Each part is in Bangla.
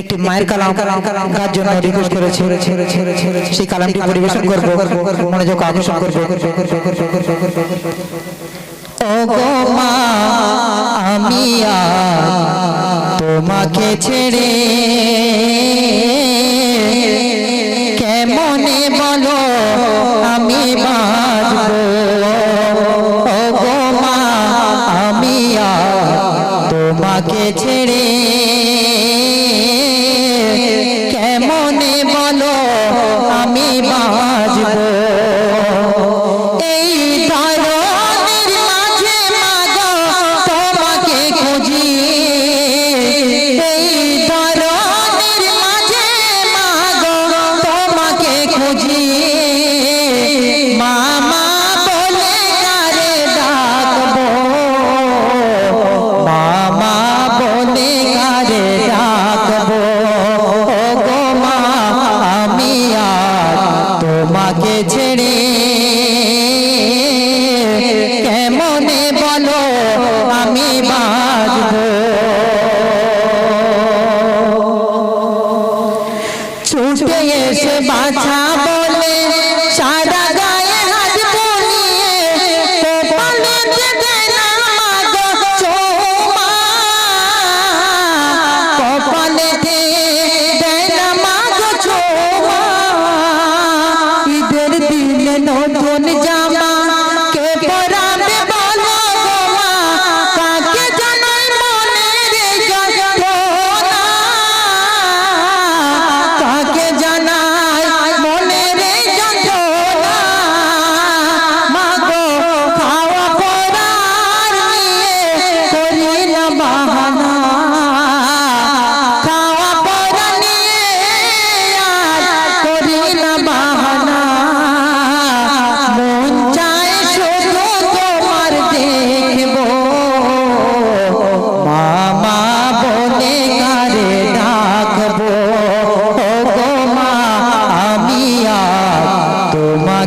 একটি মায়ের কালাম গার জন্য রিকোয়েস্ট করেছে। সেই কালামটি পরিবেশন করব, মনোযোগ আকর্ষণ ও গো মা, আমি তোমাকে ছেড়ে কেমনে বলো আমি বাজব? ছুটে এসে বাছা নতুন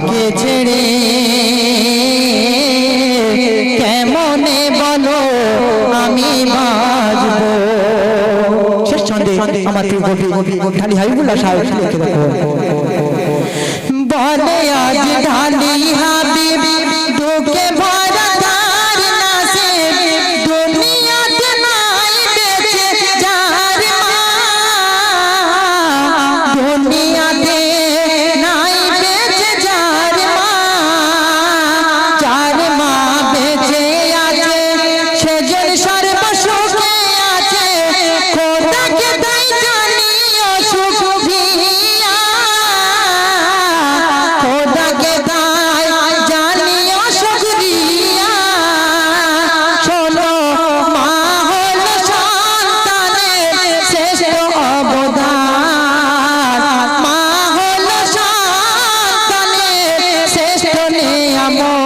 তোমাকে ছেড়ে কেমনে বলো আমি শেষ ছন্দে আমার ঢালি বলে আজ ঢালি হা amor.